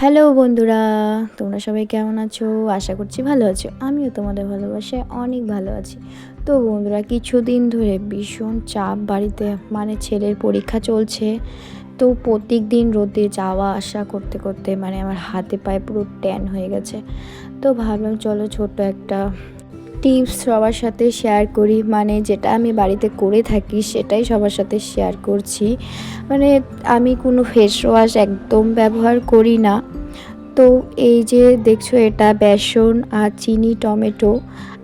Hello বন্ধুরা, তোমরা সবাই কেমন আছো? আশা করছি ভালো আছো। আমিও তোমাদের ভালোবাসায় অনেক ভালো আছি। তো বন্ধুরা, কিছুদিন ধরে ভীষণ চাপ বাড়িতে মানে ছেলের পরীক্ষা চলছে। তো প্রত্যেক দিন রোদে যাওয়া আসা করতে করতে মানে আমার হাতে পায়ে পুরো ট্যান হয়ে গেছে। তো ভাবলাম, চলো ছোট্ট একটা টিপস সবার সাথে শেয়ার করি। মানে যেটা আমি বাড়িতে করে থাকি, সেটাই সবার সাথে শেয়ার করছি। মানে আমি কোনো ফেস ওয়াশ একদম ব্যবহার করি না। তো এই যে দেখছ এটা বেসন আর চিনি, টমেটো,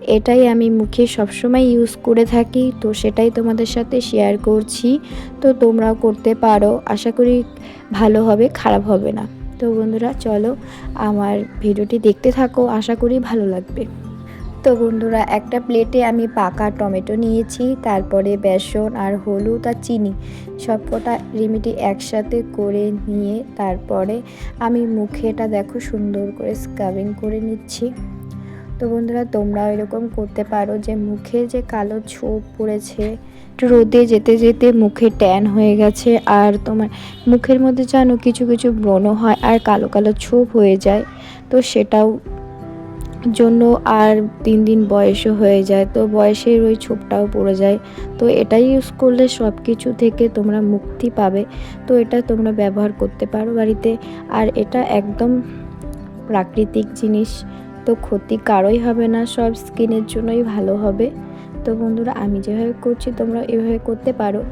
এটাই আমি মুখে সবসময় ইউজ করে থাকি। তো সেটাই তোমাদের সাথে শেয়ার করছি। তো তোমরাও করতে পারো। আশা করি ভালো হবে, খারাপ হবে না। তো বন্ধুরা, চলো আমার ভিডিওটি দেখতে থাকো। আশা করি ভালো লাগবে। তো বন্ধুরা, একটা প্লেটে আমি পাকা টমেটো নিয়েছি, তারপরে বেসন আর হলুদ আর চিনি, সবকটা রেমিডি একসাথে করে নিয়ে তারপরে আমি মুখেটা দেখো সুন্দর করে স্ক্রাবিং করে নিচ্ছি। তো বন্ধুরা, তোমরাও এরকম করতে পারো যে মুখে যে কালো ছোপ পড়েছে, একটু রোদে যেতে যেতে মুখে ট্যান হয়ে গেছে আর তোমার মুখের মধ্যে জানো কিছু কিছু ব্রণ হয় আর কালো কালো ছোপ হয়ে যায়, তো সেটাও জন্য আর দিন দিন বয়সও হয়ে যায়, তো বয়সের ওই ছোপটাও পড়ে যায়। তো এটাই ইউজ করলে সব কিছু থেকে তোমরা মুক্তি পাবে। তো এটা তোমরা ব্যবহার করতে পারো বাড়িতে। আর এটা একদম প্রাকৃতিক জিনিস, তো ক্ষতি কারোই হবে না, সব স্কিনের জন্যই ভালো হবে। তো বন্ধুরা, আমি যেভাবে করছি তোমরা এভাবে করতে পারো।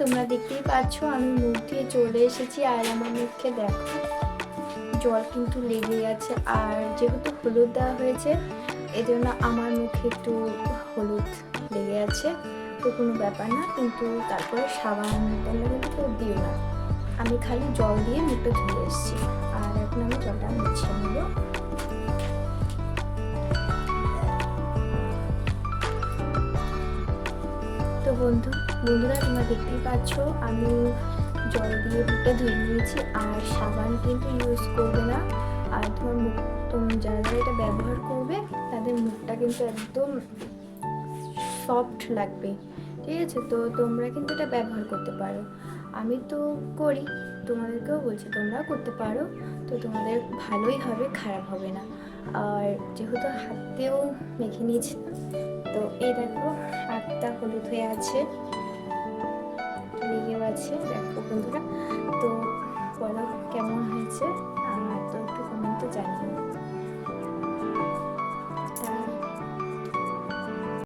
তোমরা দেখতেই পাচ্ছ, আমি মুখ দিয়ে চলে এসেছি আর আমার মুখে দেখো, জল কিন্তু লেগে গেছে আর যেহেতু হলুদ দেওয়া হয়েছে, এজন্য আমার মুখে একটু হলুদ লেগে আছে। তো কোনো ব্যাপার না, কিন্তু তারপরে সাবান বললে কিন্তু দিও না। আমি খালি জল দিয়ে মুখটা ধুয়ে এসেছি। আর এখন আমি জলটা মুছিয়ে নেব। তো বন্ধু বন্ধুরা, তোমরা দেখতেই পাচ্ছ, আমি জল দিয়ে মুখটা ধুয়ে নিয়েছি। আর সাবান কিন্তু ইউজ করবে না। আর তোমার মুখ, তোম- যারা যারা এটা ব্যবহার করবে, তাদের মুখটা কিন্তু একদম সফট লাগবে। ঠিক আছে? তো তোমরা কিন্তু এটা ব্যবহার করতে পারো। আমি তো করি, তোমাদেরকেও বলছি, তোমরাও করতে পারো। তো তোমাদের ভালোই হবে, খারাপ হবে না। আর যেহেতু হাতেও মেখে নিয়েছিলাম তো এই দেখো, হাতটা হলুদ হয়ে আছে। হয়েছে দেখো বন্ধুরা তো বলো কেমন হয়েছে? আর তো একটু কমেন্টে জানিয়ে